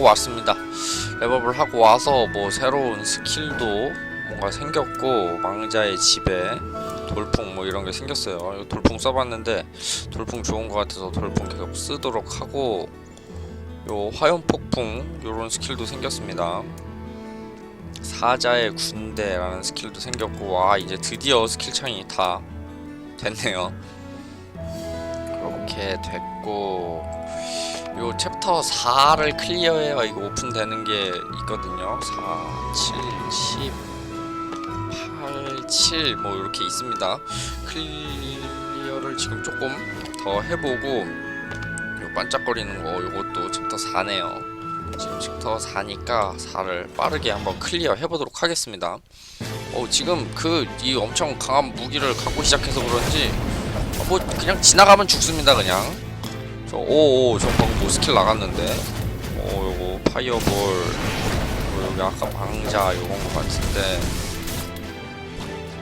하고 왔습니다. 랩업을 하고 와서 뭐 새로운 스킬도 뭔가 생겼고 망자의 집에 돌풍 뭐 이런 게 생겼어요. 돌풍 써봤는데 돌풍 좋은 것 같아서 돌풍 계속 쓰도록 하고 요 화염 폭풍 요런 스킬도 생겼습니다. 사자의 군대라는 스킬도 생겼고 와 이제 드디어 스킬 창이 다 됐네요. 그렇게 됐고 요 챕터 4를 클리어해야 이거 오픈되는 게 있거든요. 4, 7, 10, 8, 7 뭐 이렇게 있습니다. 클리어를 지금 조금 더 해보고 요 반짝거리는 거 요것도 챕터 4네요. 지금 챕터 4니까 4를 빠르게 한번 클리어 해보도록 하겠습니다. 어 지금 그 이 엄청 강한 무기를 갖고 시작해서 그런지 어, 뭐 그냥 지나가면 죽습니다 그냥. 저 오오 저 방금 뭐 스킬 나갔는데. 오 요거 파이어볼 그리고 여기 아까 방자 요건 것 같은데.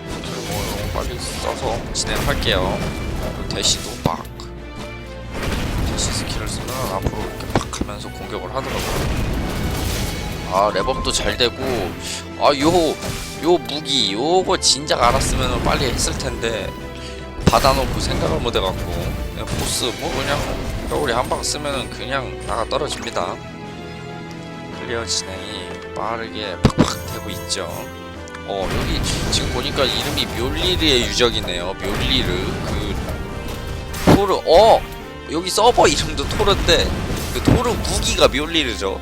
스킬 뭐 요거 빨리 써서 진행할게요. 그리고 대시도 막 대시 스킬을 쓰면 앞으로 이렇게 팍 하면서 공격을 하더라고요. 아 랩업도 잘 되고 아요 요 무기 요거 진작 알았으면 빨리 했을 텐데 받아놓고 생각을 못 해갖고 그냥 보스 뭐 그냥 겨울에 한방 쓰면은 그냥 나가 떨어집니다. 클리어 진행이 빠르게 팍팍 되고 있죠. 어 여기 지금 보니까 이름이 묘리르의 유적이네요. 묘리르 그 토르 어 여기 서버 이름도 토르인데 그 토르 무기가 묘리르죠.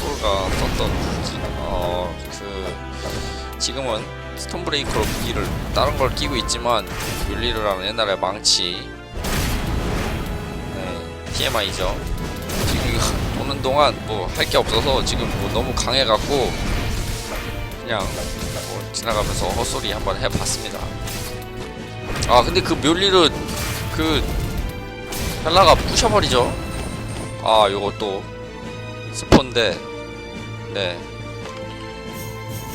토르가 썼던 무기 어그 지금은 스톤브레이커로 무기를 다른 걸 끼고 있지만 뮬리르라는 옛날에 망치 네, TMI죠 지금 도는 동안 뭐 할 게 없어서 지금 뭐 너무 강해갖고 그냥 뭐 지나가면서 헛소리 한번 해봤습니다 아 근데 그 뮬리르 그 헬라가 부셔버리죠 아 요것도 스폰데 네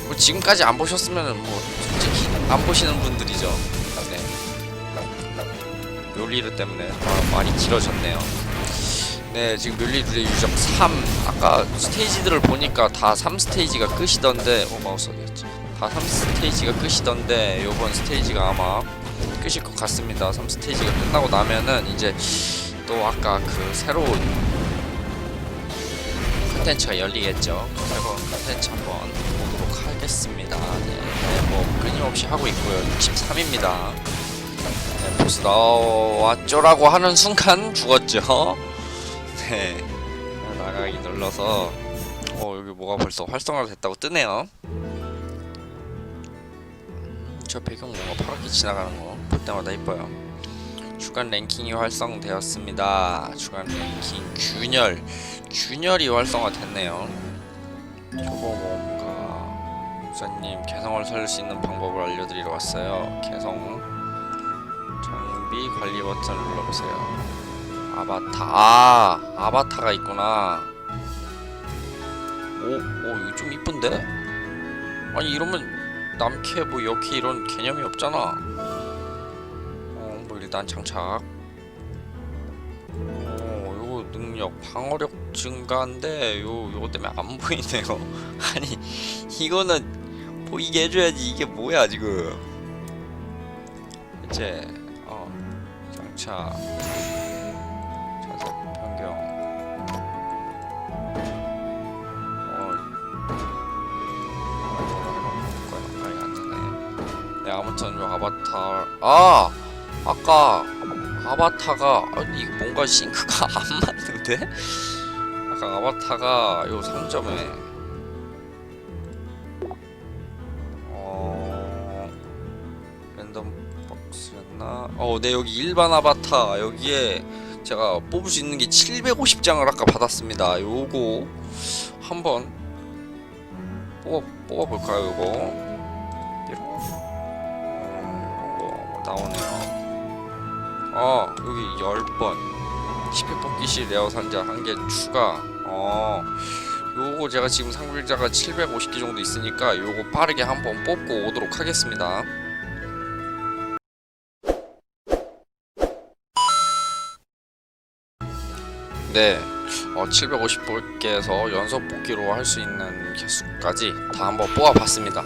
뭐 지금까지 안 보셨으면은 뭐 솔직히 안 보시는 분들이죠. 네. 묘리르 때문에 아, 많이 길어졌네요. 네, 지금 묘리르의 유적 3 아까 스테이지들을 보니까 다 3스테이지가 끝이던데 어 마우스 어디였지? 다 3스테이지가 끝이던데 요번 스테이지가 아마 끝일 것 같습니다. 3스테이지가 끝나고 나면은 이제 또 아까 그 새로운 컨텐츠가 열리겠죠. 새로운 컨텐츠 한번 보도록 하겠습니다. 네, 네, 뭐 끊임없이 하고 있고요. 63입니다. 네, 보스 나왔죠라고 하는 순간 죽었죠. 네, 나가기 눌러서 어 여기 뭐가 벌써 활성화가 됐다고 뜨네요. 음, 저 배경 뭔가 파랗게 지나가는 거 볼 때마다 이뻐요. 주간 랭킹이 활성되었습니다. 주간 랭킹 균열 균열이 활성화됐네요. 저거 뭔가 목사님 개성을 살릴 수 있는 방법을 알려드리러 왔어요. 개성 장비 관리 버튼을 눌러보세요. 아바타 아 아바타가 있구나. 오, 오 이거 좀 이쁜데? 아니 이러면 남캐 뭐 여캐 이런 개념이 없잖아. 어, 뭐 일단 장착. 어, 요거 능력 방어력 증가인데 요 요거 때문에 안 보이네요. 아니 이거는 보이게 해줘야지 이게 뭐야 지금. 이제 어 장착 아무튼 요 아바타 아 아까 아바타가 아니 뭔가 싱크가 안 맞는데? 아까 아바타가 요 상점에 어 랜덤 박스였나? 어, 네 여기 일반 아바타 여기에 제가 뽑을 수 있는 게 750장을 아까 받았습니다. 요거 한번 뽑아 뽑아 볼까요? 요거 나오네요. 어 여기 10번 10회 뽑기 시 레어 상자 한 개 추가 어 요거 제가 지금 상bil자가 750개 정도 있으니까 요거 빠르게 한번 뽑고 오도록 하겠습니다 네 어, 750개에서 연속 뽑기로 할 수 있는 개수까지 다 한번 뽑아봤습니다.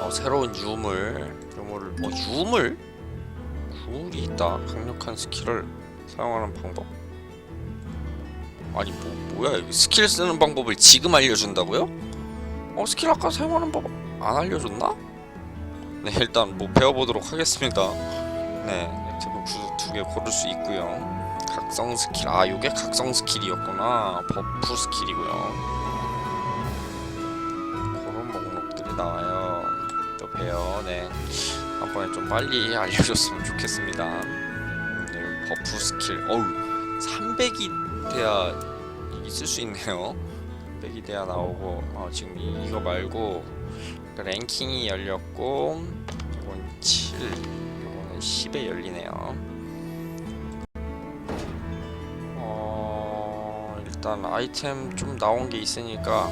어, 새로운 유물, 유물을 뭐 유물? 유물이 있다. 강력한 스킬을 사용하는 방법. 아니 뭐 뭐야 이거 스킬 쓰는 방법을 지금 알려준다고요? 어 스킬 아까 사용하는 법 안 알려줬나? 네 일단 뭐 배워보도록 하겠습니다. 네 액티브 두개 고를 수 있고요. 각성 스킬 아 요게 각성 스킬이었구나 버프 스킬이고요. 그런 목록들이 나와요. 또 봬요. 네 한 번에 좀 빨리 알려줬으면 좋겠습니다. 음, 네, 버프 스킬 어우 300이 돼야 있을 수 있네요. 300이 돼야 나오고 어, 지금 이, 이거 말고 그 랭킹이 열렸고 이건 7 이거는 10에 열리네요. 어 일단 아이템 좀 나온 게 있으니까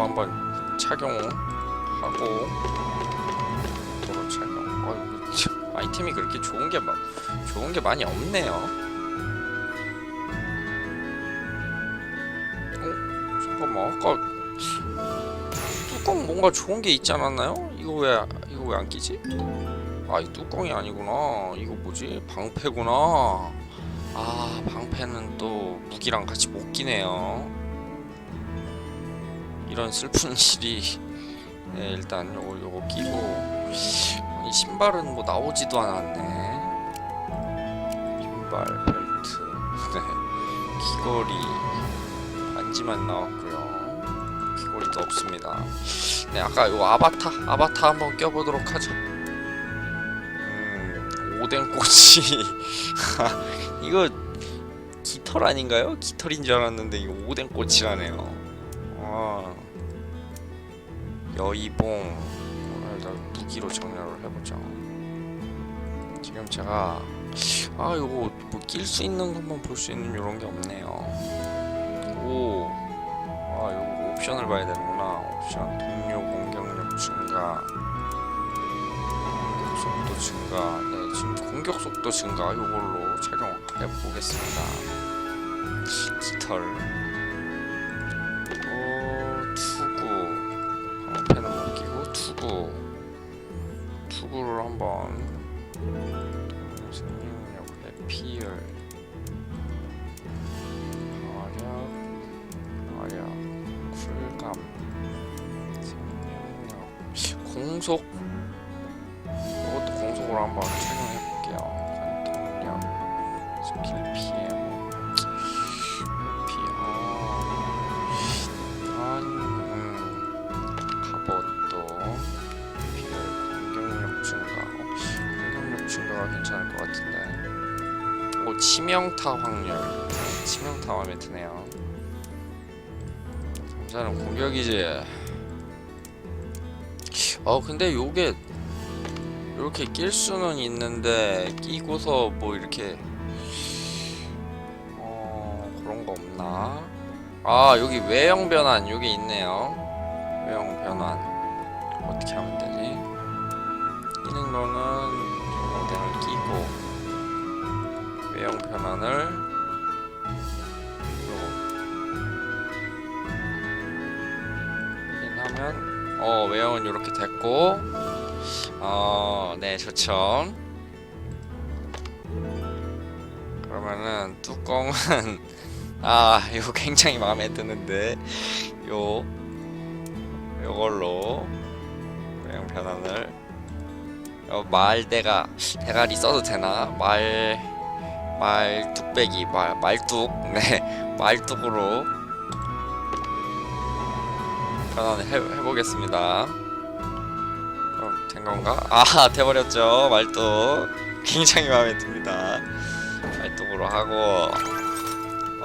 음, 이거 한번 착용하고 도로 착용. 어, 참, 아이템이 그렇게 좋은 게 막 좋은 게 많이 없네요. 어, 잠깐만 아까 뚜껑 뭔가 좋은 게 있지 않았나요? 이거 왜 이거 왜 안 끼지? 아, 이 뚜껑이 아니구나. 이거 뭐지? 방패구나. 아, 방패는 또 무기랑 같이 못 끼네요. 이런 슬픈 일이 네, 일단 요거 끼고 이 신발은 뭐 나오지도 않았네. 신발 벨트, 네, 귀걸이, 반지만 나왔고요. 귀걸이도 없습니다. 네, 아까 요 아바타, 아바타 한번 껴보도록 하죠. 음, 오뎅 꼬치. 이거 깃털 아닌가요? 깃털인 줄 알았는데 이거 오뎅 꼬치라네요. 아, 여의봉. 어, 일단 무기로 정렬을 해보죠. 지금 제가 아 이거 뭐 낄 수 있는 것만 볼 수 있는 이런 게 없네요. 오, 아 이거 옵션을 봐야 되는구나. 옵션 동료 공격력 증가, 공격 속도 증가. 네, 지금 공격 속도 증가 이걸로 착용해 보겠습니다. 깃털. 공격력 증가가 괜찮을 것 같은데. 오 치명타 확률. 치명타 마음에 드네요. 잠자는 공격이지. 어 근데 요게 이렇게 낄 수는 있는데 끼고서 뭐 이렇게 어 그런 거 없나? 아 여기 외형 변환 여기 있네요. 외형 변환. 어떻게 하면 외형 변환을 확인하면 어 외형은 이렇게 됐고 어네 좋죠 그러면은 뚜껑은 아 이거 굉장히 마음에 드는데 요 요걸로 외형 변환을 어, 말대가 대가리 써도 되나? 말 말뚝배기 말 말뚝 네 말뚝으로 변환을 해, 해보겠습니다. 그럼 된 건가? 아 돼버렸죠 말뚝 굉장히 마음에 듭니다. 말뚝으로 하고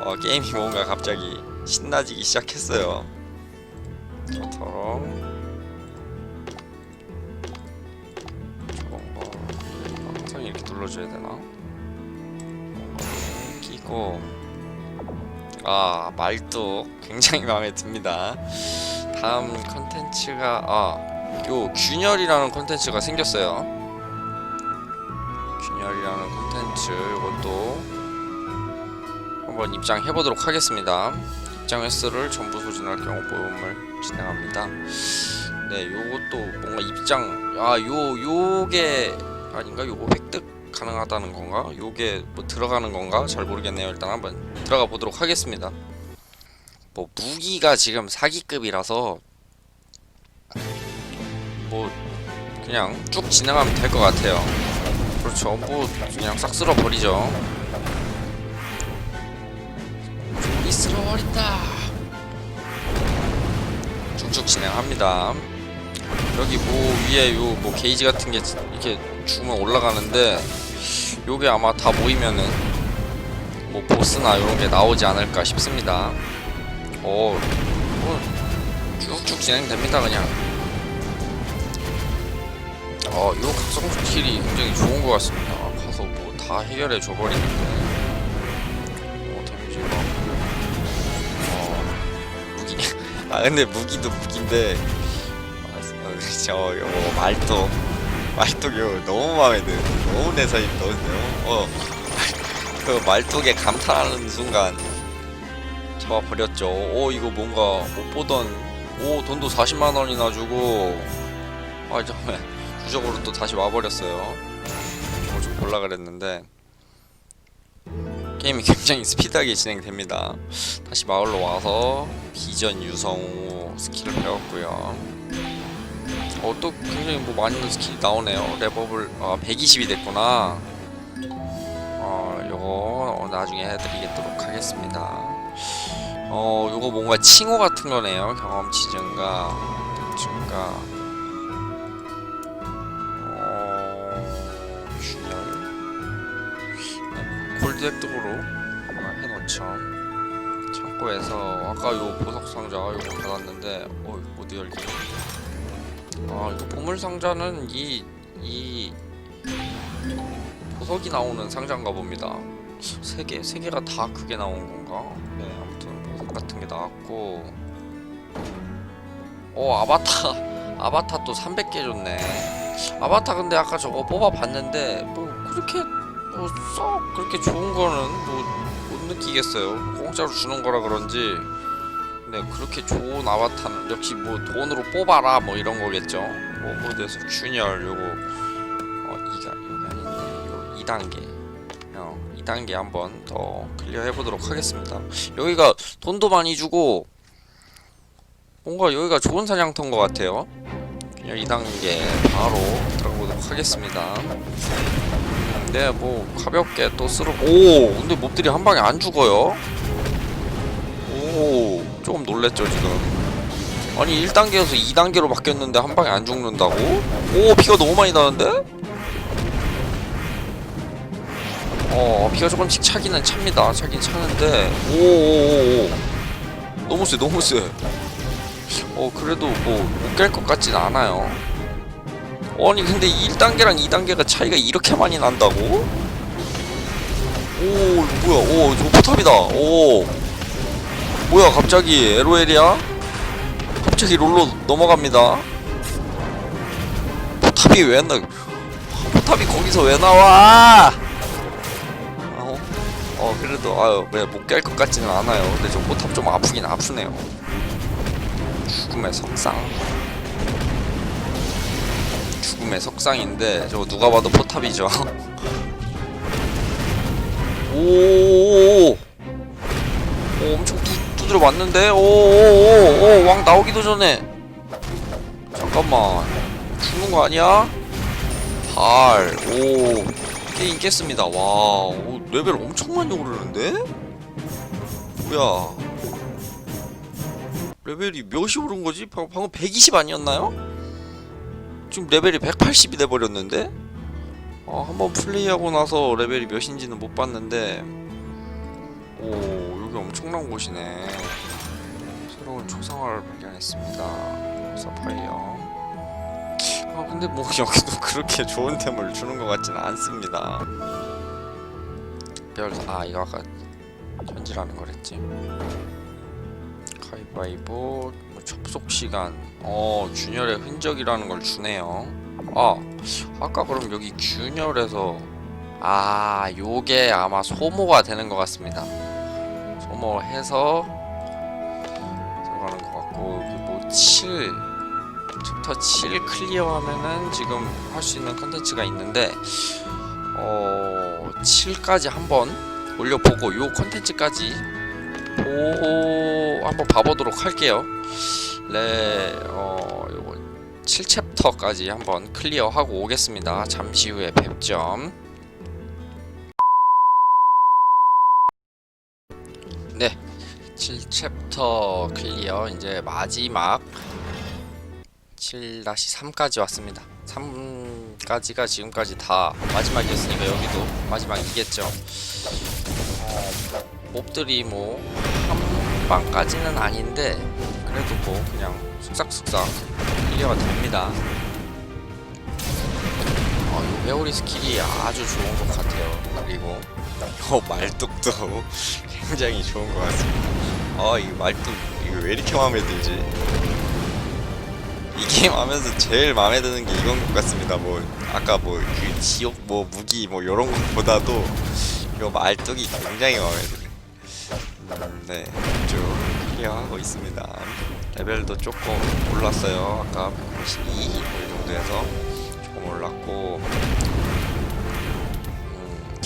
어 게임이 뭔가 갑자기 신나지기 시작했어요. 저처럼 항상 이렇게 눌러줘야 되나? 끼고 아 말뚝 굉장히 마음에 듭니다. 다음 컨텐츠가 아요 균열이라는 컨텐츠가 생겼어요. 균열이라는 콘텐츠 이것도 한번 입장해 보도록 하겠습니다. 입장 횟수를 전부 소진할 경우 보험을 진행합니다. 네, 요것도 뭔가 입장 아 요 요게 아닌가 요거 획득 가능하다는 건가? 요게 뭐 들어가는 건가? 잘 모르겠네요. 일단 한번 들어가 보도록 하겠습니다. 뭐 무기가 지금 사기급이라서 뭐 그냥 쭉 진행하면 될 것 같아요. 그렇죠. 뭐 그냥 싹 쓸어 버리죠. 이 쓸어 버린다. 쭉쭉 진행합니다. 여기 뭐 위에 요 뭐 게이지 같은 게 이렇게 죽으면 올라가는데 요게 아마 다 모이면은 뭐 보스나 이런 게 나오지 않을까 싶습니다. 어, 뭐 쭉쭉 진행됩니다 그냥. 어, 요 각성 스킬이 굉장히 좋은 것 같습니다. 가서 뭐 다 해결해 줘 버리는데. 어, 데미지가. 어, 무기. 아 근데 무기도 무기인데. 아, 저요 말도 말뚝이 너무 마음에 드. 너무 내 사이 너무 어. 그 말뚝에 감탄하는 순간 잡아 버렸죠. 오 이거 뭔가 못 보던 오 돈도 40만 원이나 주고 아 잠깐 주적으로 또 다시 와 버렸어요. 뭐좀 볼라 그랬는데 게임이 굉장히 스피드하게 진행됩니다. 다시 마을로 와서 비전 유성우 스킬을 배웠고요. 어, 또 굉장히 뭐 많은 스킬이 나오네요. 랩업을 아 120이 됐구나. 어 요거 나중에 해드리도록 하겠습니다. 어 요거 뭔가 칭호 같은 거네요. 경험치 증가, 증가. 어 균열. 네, 골드 획득으로 해놓죠. 창고에서 아까 요 보석 상자 요거 받았는데 어못 열기. 아 이거 보물 상자는 이 이 보석이 나오는 상자인가 봅니다. 세 개, 세 개가 다 그게 나온 건가? 네, 아무튼 보석 같은 게 나왔고. 어, 아바타, 아바타 또 300개 줬네. 아바타 근데 아까 저거 뽑아봤는데 뭐 그렇게 뭐 썩 그렇게 좋은 거는 뭐 못 느끼겠어요. 공짜로 주는 거라 그런지. 네, 그렇게 좋은 아바타는 역시 뭐 돈으로 뽑아라 뭐 이런 거겠죠. 뭐 모드에서 균열 요거 어 이가 요가 아닌데 요 2단계 어 2단계 한번 더 클리어 해보도록 하겠습니다. 여기가 돈도 많이 주고 뭔가 여기가 좋은 사냥터인 것 같아요. 균열 2단계 바로 들어가 보도록 하겠습니다. 네, 뭐 가볍게 또 쓰러 오 근데 몹들이 한 방에 안 죽어요. 오 조금 놀랬죠 지금. 아니 1단계에서 2단계로 바뀌었는데 한 방에 안 죽는다고? 오 피가 너무 많이 나는데? 어 피가 조금씩 차기는 찹니다. 차긴 차는데. 오오오오. 너무 세 너무 세어 그래도 뭐 못 깰 것 같진 않아요. 아니 근데 1단계랑 2단계가 차이가 이렇게 많이 난다고? 오 이거 뭐야? 오 저거 포탑이다. 오 뭐야 갑자기 LOL이야? 갑자기 롤로 넘어갑니다 포탑이 왜 나... 포탑이 거기서 왜 나와 어, 어 그래도 아유 왜못 깰것 같지는 않아요 근데 저 포탑 좀 아프긴 아프네요 죽음의 석상 죽음의 석상인데 저거 누가 봐도 포탑이죠 오오오오 오, 엄청 두, 두드려 맞는데? 오오오오 왕 나오기도 전에 잠깐만 죽는 거 아니야? 8 오 게임 깼습니다 와 오, 레벨 엄청 많이 오르는데? 뭐야 레벨이 몇이 오른 거지? 방, 방금 120 아니었나요? 지금 레벨이 180이 돼버렸는데? 아, 한번 플레이하고 나서 레벨이 몇인지는 못 봤는데 오 여기 엄청난 곳이네. 새로운 초상화를 발견했습니다. 사파이어. 아 근데 뭐 여기도 그렇게 좋은 템을 주는 것 같지는 않습니다. 별 아 이거 아까 전지라는 거랬지. 가위바위보 뭐 접속 시간. 어 균열의 흔적이라는 걸 주네요. 아 아까 그럼 여기 균열에서 아 요게 아마 소모가 되는 것 같습니다 소모해서 들어가는 것 같고 여기 뭐7 챕터 7 클리어하면은 지금 할 수 있는 컨텐츠가 있는데 어 7까지 한번 올려보고 요 컨텐츠까지 보 한번 봐보도록 할게요 네, 어, 요거 7 챕터까지 한번 클리어하고 오겠습니다. 잠시 후에 뵙죠. 7챕터 클리어 이제 마지막 7-3까지 왔습니다. 3까지가 지금까지 다 마지막이었으니까 여기도 마지막이겠죠. 어, 몹들이 뭐 한방까지는 아닌데 그래도 뭐 그냥 쑥싹쑥싹 클리어가 됩니다. 어, 이 회오리 스킬이 아주 좋은 것 같아요. 그리고 어, 말뚝도 굉장히 좋은 것 같습니다. 아, 이 말뚝 이거 왜 이렇게 마음에 들지? 이 게임 하면서 제일 마음에 드는 게 이건 것 같습니다. 뭐 아까 뭐 그 지옥 뭐 무기 뭐 이런 것보다도 이 말뚝이 굉장히 마음에 드네. 음, 네, 쭉 클리어하고 있습니다. 레벨도 조금 올랐어요. 아까 192 정도에서 조금 올랐고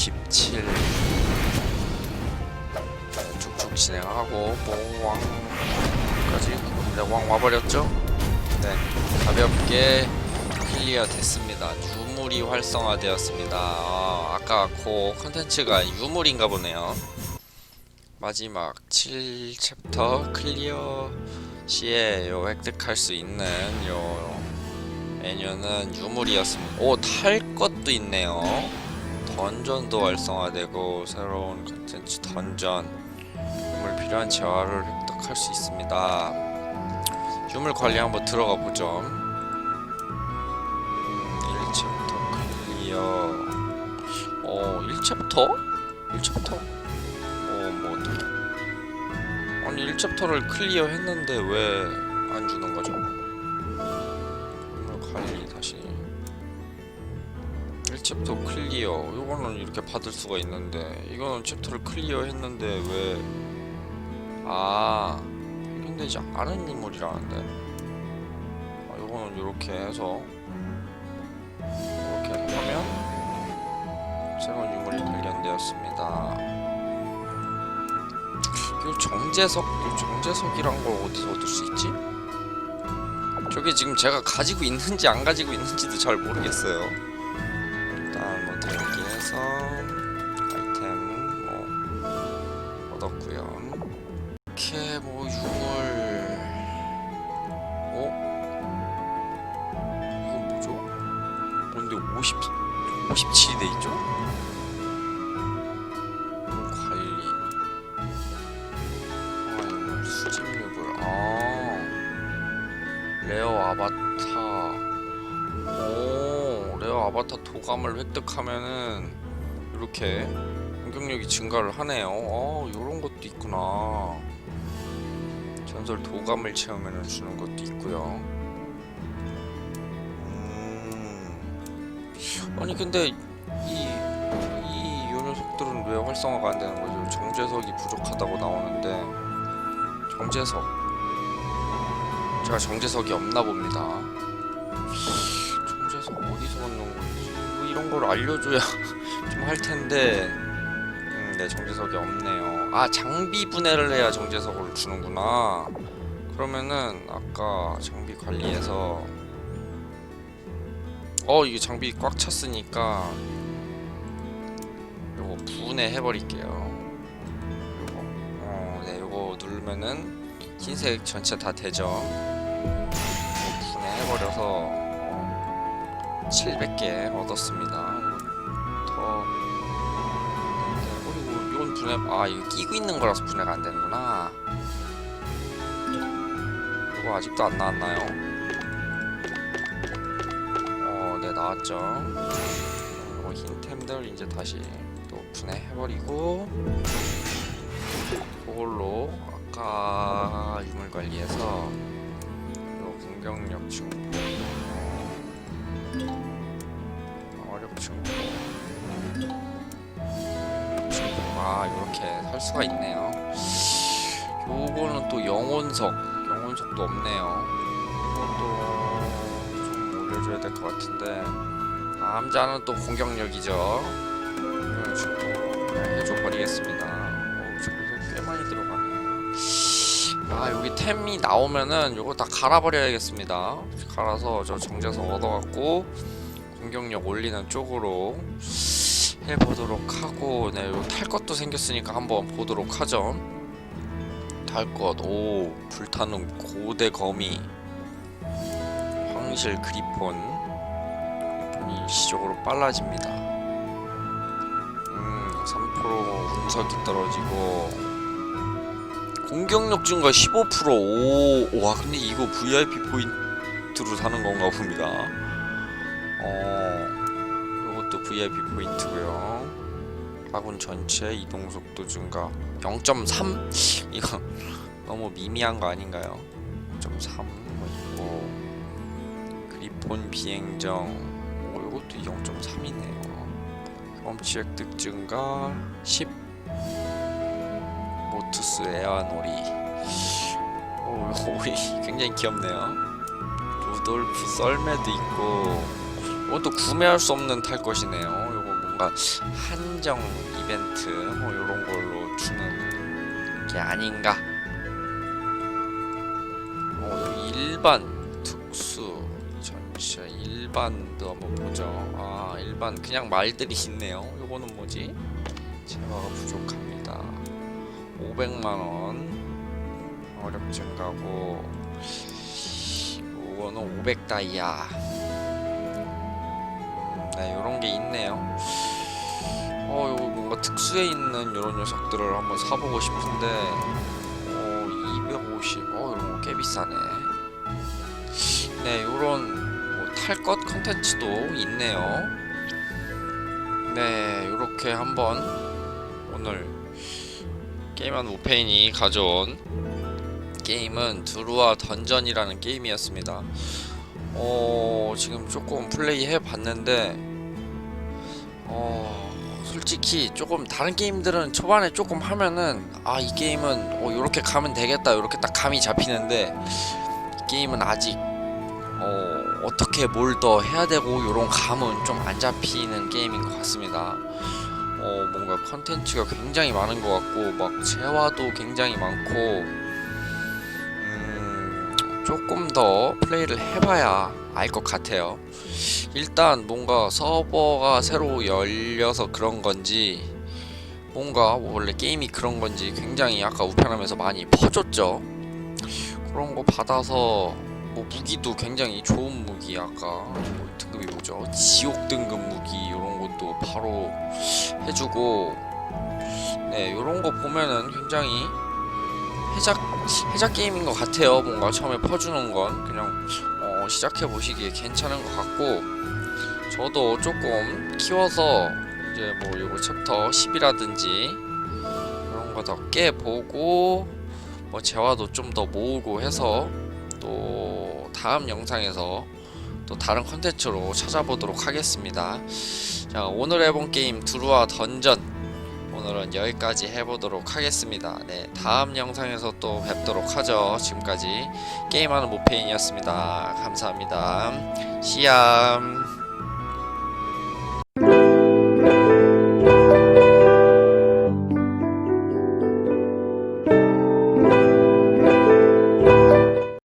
음, 깁칠 쭉쭉 진행하고 뭐왕까지 네, 왕 와버렸죠? 네, 가볍게 클리어 됐습니다. 유물이 활성화되었습니다. 아, 아까 그 컨텐츠가 유물인가 보네요. 마지막 7챕터 클리어 시에 요 획득할 수 있는 요 메뉴는 유물이었습니다. 오, 탈 것도 있네요. 던전도 활성화되고 새로운 컨텐츠 던전 유물 필요한 재화를 획득할 수 있습니다. 유물 관리 한번 들어가 보죠. 음, 1챕터 클리어. 어, 1챕터? 1챕터? 어, 뭐 아니 1챕터를 클리어 했는데 왜 안 주는 거죠? 챕터 클리어 이거는 이렇게 받을 수가 있는데 이거는 챕터를 클리어 했는데 왜 아, 발견되지 않은 유물이라는데 아, 이거는 이렇게 해서 이렇게 하면 새로운 유물이 발견되었습니다. 이 정재석, 이 정재석이란 걸 어디서 얻을 수 있지? 저게 지금 제가 가지고 있는지 안 가지고 있는지도 잘 모르겠어요. 얻었고요. 이렇게 뭐 유물, 어? 이건 뭐죠? 뭔데 50, 57이 돼 있죠? 유물 관리. 아이고 수집유물 아 레어 아바타 오 레어 아바타 도감을 획득하면은 이렇게 공격력이 증가를 하네요. 어 요런 것도 있구나. 전설 도감을 채우면 주는 것도 있고요. 음. 아니 근데 이 이 요 녀석들은 왜 활성화가 안 되는 거죠? 정제석이 부족하다고 나오는데. 정제석. 제가 정제석이 없나 봅니다. 정제석 어디서 얻는 건지? 뭐 이런 걸 알려줘야 좀 할 텐데 음, 네 정제석이 없네요. 아 장비 분해를 해야 정제석을 주는구나. 그러면은 아까 장비 관리해서 어 이게 장비 꽉 찼으니까 요거 분해해 버릴게요. 요거 어, 네 요거 누르면은 흰색 전체 다 되죠. 요거 분해해 버려서 어, 700개 얻었습니다. 분해 아 이거 끼고 있는 거라서 분해가 안 되는구나. 이거 아직도 안 나왔나요? 어, 네 나왔죠. 이거 흰템들 이제 다시 또 분해해버리고 그걸로 아까 유물 관리해서 요 공격력 증 어력 증 이렇게 살 수가 있네요. 요거는 또 영혼석, 영혼석도 없네요. 이것도 좀 올려줘야 될 것 같은데 남자는 또 공격력이죠. 이런 식으로 해줘 버리겠습니다. 어, 저기서 꽤 많이 들어가네. 아 여기 템이 나오면은 요거 다 갈아버려야겠습니다. 갈아서 저 정제석 얻어갖고 공격력 올리는 쪽으로 해보도록 하고 네, 요탈 것도 생겼으니까 한번 보도록 하죠. 탈 것, 오 불타는 고대 거미, 황실 그리폰, 일시적으로 빨라집니다. 음, 3% 운석이 떨어지고 공격력 증가 15% 오, 와 근데 이거 VIP 포인트로 사는 건가 봅니다. 어, 이것도 VIP 포인트고요. 아군 전체 이동 속도 증가 0.3 이거 너무 미미한 거 아닌가요? 0.3 뭐 있고 그리폰 비행정 오, 이것도 0.3이네요. 경험치 획득 증가 10 모투스 에아놀이 오, 굉장히 귀엽네요. 루돌프 썰매도 있고 이것도 구매할 수 없는 탈 것이네요. 이거 뭔가 한정 이벤트 뭐 이런 걸로 주는 게 아닌가. 어, 일반 특수 전체 일반도 한번 보죠. 아 일반 그냥 말들이 있네요. 요거는 뭐지? 재화가 부족합니다. 500만 원 어렵 증가고 요거는 500 다이아. 네, 요런 게 있네요. 어, 요거 뭔가 특수에 있는 요런 녀석들을 한번 사보고 싶은데, 어, 250, 어, 이런 거 꽤 비싸네. 네, 요런 뭐 탈것 컨텐츠도 있네요. 네, 요렇게 한번 오늘 게임한 우페인이 가져온 게임은 두루와 던전이라는 게임이었습니다. 어 지금 조금 플레이 해봤는데 어 솔직히 조금 다른 게임들은 초반에 조금 하면은 아 이 게임은 어 요렇게 가면 되겠다 요렇게 딱 감이 잡히는데 이 게임은 아직 어 어떻게 뭘 더 해야 되고 요런 감은 좀 안 잡히는 게임인 것 같습니다. 어 뭔가 컨텐츠가 굉장히 많은 것 같고 막 재화도 굉장히 많고 음 조금 더 플레이를 해봐야 알 것 같아요. 일단 뭔가 서버가 새로 열려서 그런 건지 뭔가 원래 게임이 그런 건지 굉장히 아까 우편하면서 많이 퍼졌죠. 그런 거 받아서 뭐 무기도 굉장히 좋은 무기 아까 뭐 등급이 뭐죠? 지옥 등급 무기 이런 것도 바로 해주고 네 이런 거 보면은 굉장히 해작 해작 게임인 것 같아요. 뭔가 처음에 퍼주는 건 그냥 어, 시작해 보시기에 괜찮은 것 같고 저도 조금 키워서 이제 뭐 요거 챕터 10이라든지 이런 거 더 깨보고 뭐 재화도 좀 더 모으고 해서 또 다음 영상에서 또 다른 컨텐츠로 찾아보도록 하겠습니다. 자 오늘 해본 게임 두루와 던전 오늘은 여기까지 해보도록 하겠습니다. 네, 다음 영상에서 또 뵙도록 하죠. 지금까지 게임하는 모페인이었습니다. 감사합니다. 시암.